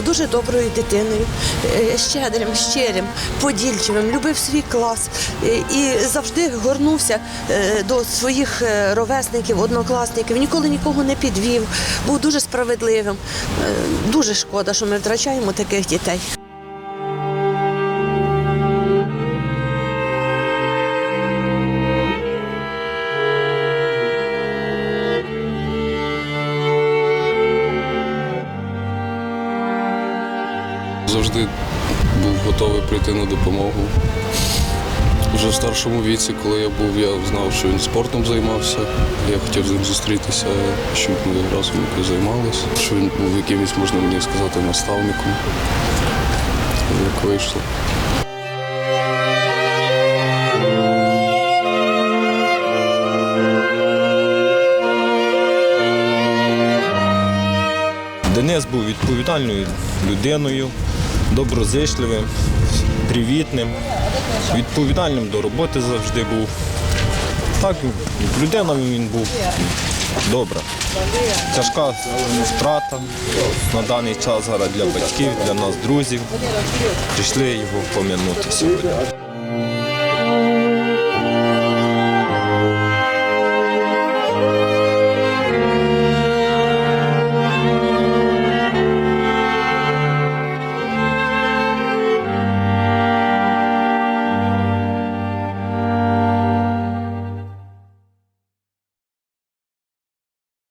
був дуже доброю дитиною, е, щедрим, щирим, подільчивим, любив свій клас е, і завжди горнувся е, до своїх ровесників, однокласників, ніколи нікого не підвів, був дуже справедливим. Дуже шкода, що ми втрачаємо таких дітей. Завжди був готовий прийти на допомогу. Вже в старшому віці, коли я був, я знав, що він спортом займався. Я хотів з ним зустрітися, щоб ми разом займалися, що він був якимось, можна мені сказати, наставником. Як вийшло. Денис був відповідальною людиною, доброзичливим, привітним, відповідальним до роботи завжди був. Так, людина він був добра. Тяжка втрата на даний час зараз для батьків, для нас, друзів. Прийшли його пом'янути сьогодні.